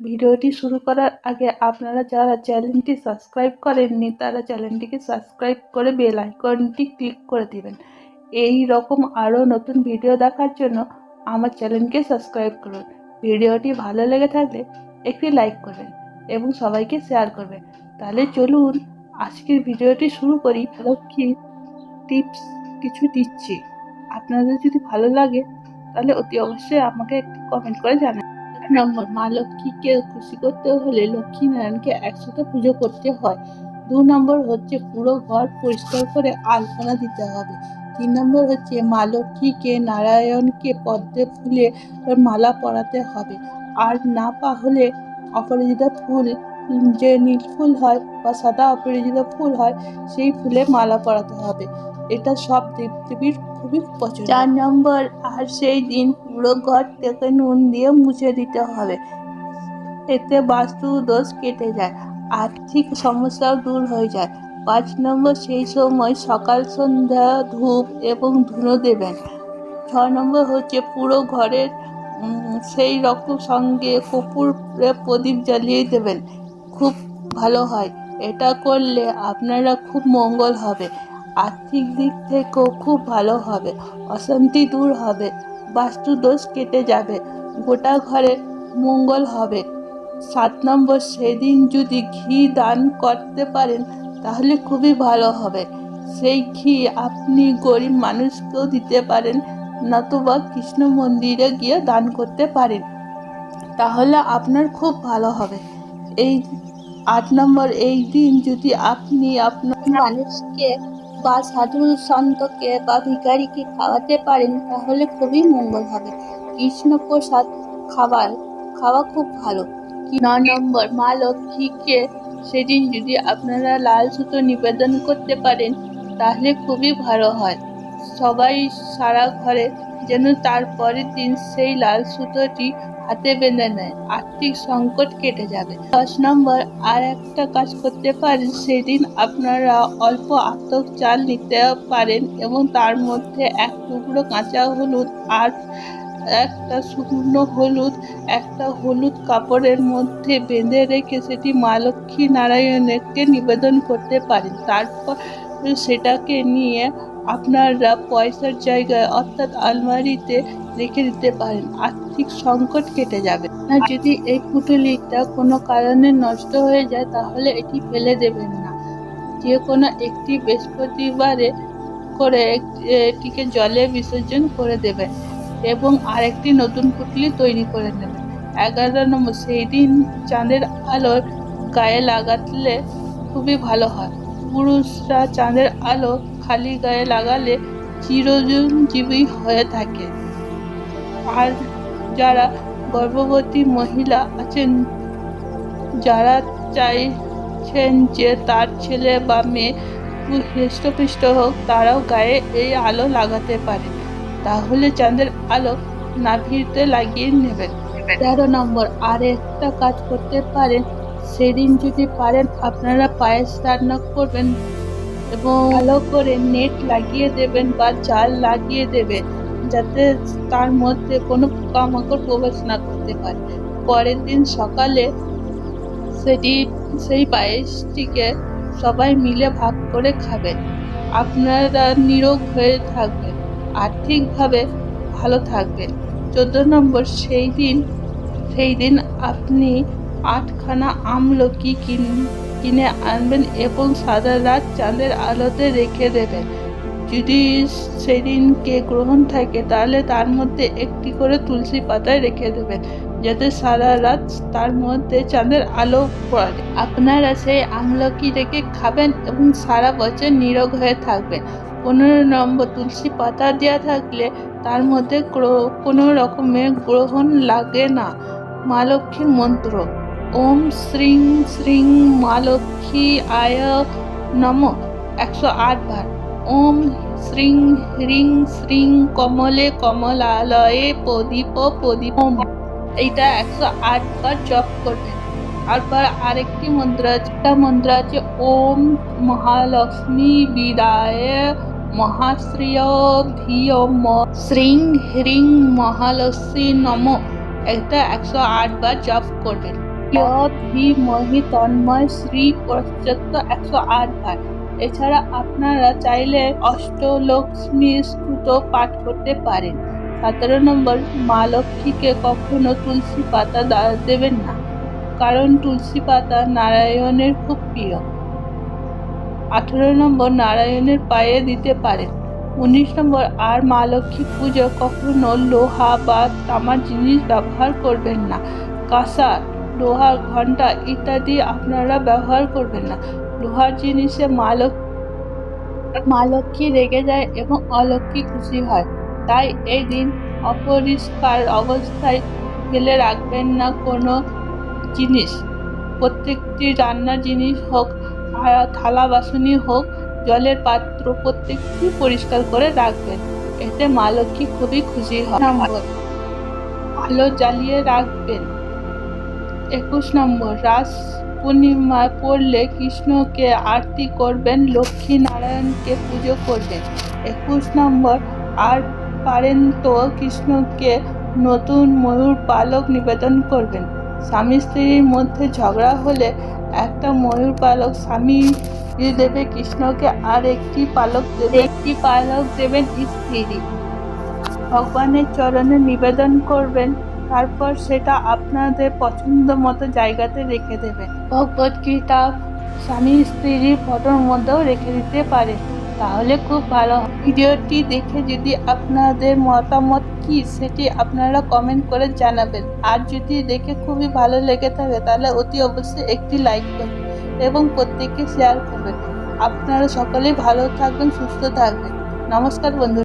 ভিডিওটি শুরু করার আগে আপনারা যারা চ্যানেলটি সাবস্ক্রাইব করেননি, তারা চ্যানেলটিকে সাবস্ক্রাইব করে বেল আইকনটি ক্লিক করে দিবেন। এই রকম আরও নতুন ভিডিও দেখার জন্য আমার চ্যানেলকে সাবস্ক্রাইব করুন। ভিডিওটি ভালো লেগে থাকলে একটি লাইক করবেন এবং সবাইকে শেয়ার করবেন। তাহলে চলুন আজকের ভিডিওটি শুরু করি। লক্ষ্মী টিপস কিছু দিচ্ছি। আপনাদের যদি ভালো লাগে, তাহলে অতি অবশ্যই আমাকে একটি কমেন্ট করে জানান নম্বর, মা লক্ষ্মীকে খুশি করতে হলে লক্ষ্মী নারায়ণকে একসাথে পুজো করতে হয়। দু নম্বর হচ্ছে পুরো ঘর পরিষ্কার করে আলপনা দিতে হবে। তিন নম্বর হচ্ছে মা লক্ষ্মীকে নারায়ণকে পদ্মে ফুলে মালা পরাতে হবে। আর না পাহলে অপরাজিতা ফুল যে নীল ফুল হয় বা সাদা অপরাজিতা ফুল হয়, সেই ফুলে মালা পরাতে হবে। এটা সব দেবদেবীর খুবই পছন্দ চার নম্বর আর সেই দিন পুরো ঘর থেকে নুন দিয়ে মুছে দিতে হবে। এতে বাস্তু দোষ কেটে যায় আর্থিক সমস্যাও দূর হয়ে যায়। পাঁচ নম্বর সেই সময় সকাল সন্ধ্যা ধূপ এবং ধুনো দেবেন। ছ নম্বর হচ্ছে পুরো ঘরের সেই রকম সঙ্গে কপুরে প্রদীপ জ্বালিয়ে দেবেন। খুব ভালো হয়। এটা করলে আপনারা খুব মঙ্গল হবে। আর্থিক দিক থেকেও খুব ভালো হবে, অশান্তি দূর হবে বাস্তু দোষ কেটে যাবে, গোটা ঘরে মঙ্গল হবে। সাত নম্বর, সেদিন যদি ঘি দান করতে পারেন, তাহলে খুবই ভালো হবে। সেই ঘি আপনি গরিব মানুষকেও দিতে পারেন, নতুবা কৃষ্ণ মন্দিরে গিয়ে দান করতে পারেন। তাহলে আপনার খুব ভালো হবে। এই আট নম্বর, এই দিন যদি আপনি আপনার মানুষকে বা সাধু সন্তকে বা ভিকারিকে খাওয়াতে পারেন, তাহলে খুবই মঙ্গল হবে। কৃষ্ণ প্রসাদ খাবার, খাওয়া খুব ভালো। ন নম্বর, মা লক্ষ্মীকে সেদিন যদি আপনারা লাল সুতো নিবেদন করতে পারেন, তাহলে খুবই ভালো হয়। সবাই সারা ঘরে যেন তার পরের দিন সেই লাল সুতোটি হাতে বেঁধে নেয়। আর্থিক সংকট কেটে যাবে। দশ নম্বর, আর একটা কাজ করতে পারেন, সেদিন আপনারা অল্প আতক চাল নিতে পারেন এবং তার মধ্যে এক টুকরো কাঁচা হলুদ আর একটা শুকনো হলুদ, একটা হলুদ কাপড়ের মধ্যে বেঁধে রেখে সেটি মা লক্ষ্মী নারায়ণকে নিবেদন করতে পারেন। তারপর সেটাকে নিয়ে আপনারা পয়সার জায়গায় অর্থাৎ আলমারিতে রেখে দিতে পারেন। আর্থিক সংকট কেটে যাবে। আর যদি এই পুঁটুলিটা কোনো কারণে নষ্ট হয়ে যায়, তাহলে এটি ফেলে দেবেন না। যে কোনো একটি বৃহস্পতিবারে করে এটিকে জলে বিসর্জন করে দেবেন এবং আরেকটি নতুন পুঁটলি তৈরি করে নেবেন। এগারো নম্বর, সেই দিন চাঁদের আলোর গায়ে লাগালে খুবই ভালো হয়। পুরুষরা চাঁদের আলো খালি গায়ে লাগালে চিরজীবী হয়ে থাকে। আর যারা গর্ভবতী মহিলা আছেন, যারা চাইছেন যে তার ছেলে বা মেয়ে হৃষ্টপৃষ্ট হোক, তারাও গায়ে এই আলো লাগাতে পারে তাহলে চাঁদের আলো নাভিতে লাগিয়ে নেবেন। তেরো নম্বর, আর একটা কাজ করতে পারেন সেদিন যদি পারেন, আপনারা পায়েস রান্না করবেন এবং ভালো করে নেট লাগিয়ে দেবেন বা জাল লাগিয়ে দেবেন, যাতে তার মধ্যে কোনো পোকামাকড় প্রবেশ না করতে পারে। পরের দিন সকালে সেটি সেই পায়েসটিকে সবাই মিলে ভাগ করে খাবেন। আপনারা নিরোগ হয়ে থাকবেন, আর্থিকভাবে ভালো থাকবেন। চোদ্দ নম্বর, সেই দিন সেই দিন আপনি আটখানা আমলকি কিন আনবেন এবং সারা রাত চাঁদের আলোতে রেখে দেবেন। যদি সেদিনকে গ্রহণ থাকে, তাহলে তার মধ্যে একটি করে তুলসী পাতায় রেখে দেবেন, যাতে সারা রাত তার মধ্যে চাঁদের আলো পড়ে। আপনারা সেই আমলকি রেখে খাবেন এবং সারা বছর নিরোগ হয়ে থাকবেন। পনেরো নম্বর, তুলসী পাতা দেওয়া থাকলে তার মধ্যে কোনো রকমের গ্রহণ লাগে না। মা লক্ষ্মীর মন্ত্র। ওম শ্রীং শ্রীং মা লক্ষ্মী আয় নম। একশো আট বার। ওম শ্রীং হ্রিং শ্রীং কমলে কমলালয়ে প্রদীপ প্রদীপ। এইটা একশো আট বার জপ করবেন। তারপর আরেকটি মন্ত্র আছে। একটা মন্ত্র আছে, ওম মহালক্ষ্মী বিদায় মহাশ্রিয় ধিয়ম শ্রীং হ্রিং মহালক্ষ্মী নম। এটা একশো আট বার জপ করবেন। মহি তন্ময় শ্রী পশ্চাত্য একশো আট বার এছাড়া আপনারা চাইলে অষ্টলক্ষ্মী স্তুত পাঠ করতে পারেন। সতেরো নম্বর, মা লক্ষ্মীকে কখনো তুলসী পাতা দেবেন না, কারণ তুলসী পাতা নারায়ণের খুব প্রিয়। আঠেরো নম্বর, নারায়ণের পায়ে দিতে পারেন। উনিশ নম্বর, আর মা লক্ষ্মী পুজো কখনো লোহা বা তামার জিনিস ব্যবহার করবেন না। কাঁসা লোহার ঘণ্টা ইত্যাদি আপনারা ব্যবহার করবেন না। লোহার জিনিসে মা লক্ষ্মী মা লক্ষ্মী রেগে যায় এবং অলক্ষ্মী খুশি হয়। তাই এই দিন অপরিষ্কার অবস্থায় ফেলে রাখবেন না কোনো জিনিস। প্রত্যেকটি রান্নার জিনিস হোক থালা বাসনই হোক জলের পাত্র প্রত্যেকটি পরিষ্কার করে রাখবেন। এতে মা লক্ষ্মী খুবই খুশি হয়। আলো জ্বালিয়ে রাখবেন। একুশ নম্বর, রাস পূর্ণিমা পড়লে কৃষ্ণকে আরতি করবেন লক্ষ্মী নারায়ণকে পুজো করবেন। একুশ নম্বর, আর পারেন তো কৃষ্ণকে নতুন ময়ূর পালক নিবেদন করবেন। স্বামী স্ত্রীর মধ্যে ঝগড়া হলে একটা ময়ূর পালক স্বামী দেবে কৃষ্ণকে, আর একটি পালক দেবে, একটি পালক দেবেন স্ত্রী। ভগবানের চরণে নিবেদন করবেন। তারপর সেটা আপনাদের পছন্দ মতো জায়গাতে রেখে দেবেন ভগবত গীতা স্বামী স্ত্রীর ফটোর মধ্যেও রেখে দিতে পারে। তাহলে খুব ভালো ভিডিওটি দেখে যদি আপনাদের মতামত কি, সেটি আপনারা কমেন্ট করে জানাবেন। আর যদি দেখে খুবই ভালো লেগে থাকে, তাহলে অতি অবশ্যই একটি লাইক করবেন এবং প্রত্যেককে শেয়ার করবেন। আপনারা সকলেই ভালো থাকবেন, সুস্থ থাকবেন। নমস্কার বন্ধু।